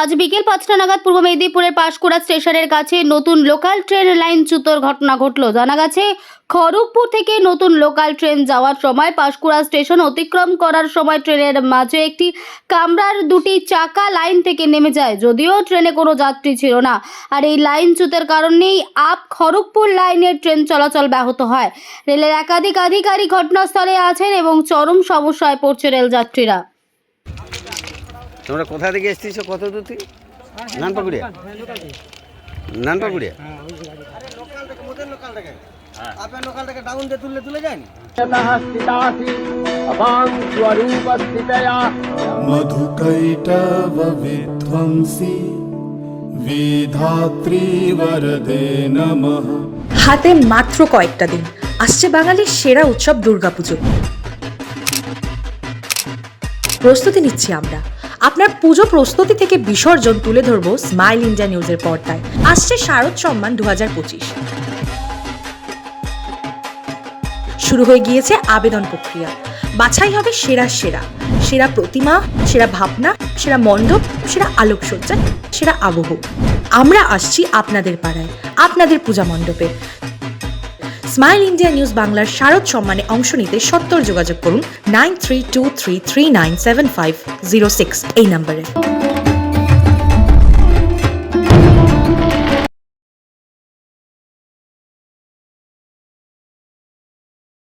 আজ বিকেল পাঁচটা নাগাদ পূর্ব মেদিনীপুরের পাঁশকুড়া স্টেশনের কাছে নতুন লোকাল ট্রেন লাইন চ্যুতর ঘটনা ঘটলো। জানা গেছে, খড়গপুর থেকে নতুন লোকাল ট্রেন যাওয়ার সময় পাঁশকুড়া স্টেশন অতিক্রম করার সময় ট্রেনের মাঝে একটি কামরার দুটি চাকা লাইন থেকে নেমে যায়, যদিও ট্রেনে কোনো যাত্রী ছিল না। আর এই লাইন চ্যুতের কারণেই আপ খড়গপুর লাইনের ট্রেন চলাচল ব্যাহত হয়। রেলের একাধিক আধিকারিক ঘটনাস্থলে আছেন এবং চরম সমস্যায় পড়ছে রেল যাত্রীরা তোমরা কোথা থেকে এসেছিস কত দূর থেকে? নানপাকুড়িয়া? নানপাকুড়িয়া? হাতে মাত্র কয়েকটা দিন আসছে বাঙালির সেরা উৎসব দুর্গাপুজো। প্রস্তুতি নিচ্ছি আমরা। আপনার পুজো প্রস্তুতি থেকে বিসর্জন তুলে ধরবো স্মাইল ইন্ডিয়া নিউজের পর্দায়। আসছে শারদ সম্মান দু শুরু হয়ে গিয়েছে আবেদন প্রক্রিয়া। বাছাই হবে সেরা সেরা। সেরা প্রতিমা, সেরা ভাবনা, সেরা মণ্ডপ, সেরা আলোকসজ্জা, সেরা আবহ। আমরা আসছি আপনাদের পাড়ায়, আপনাদের পূজা মণ্ডপে। স্মাইল ইন্ডিয়া নিউজ বাংলার শারদ সম্মানে অংশ নিতে সত্তর যোগাযোগ করুন nine three two three three nine seven five zero six এই নম্বরে।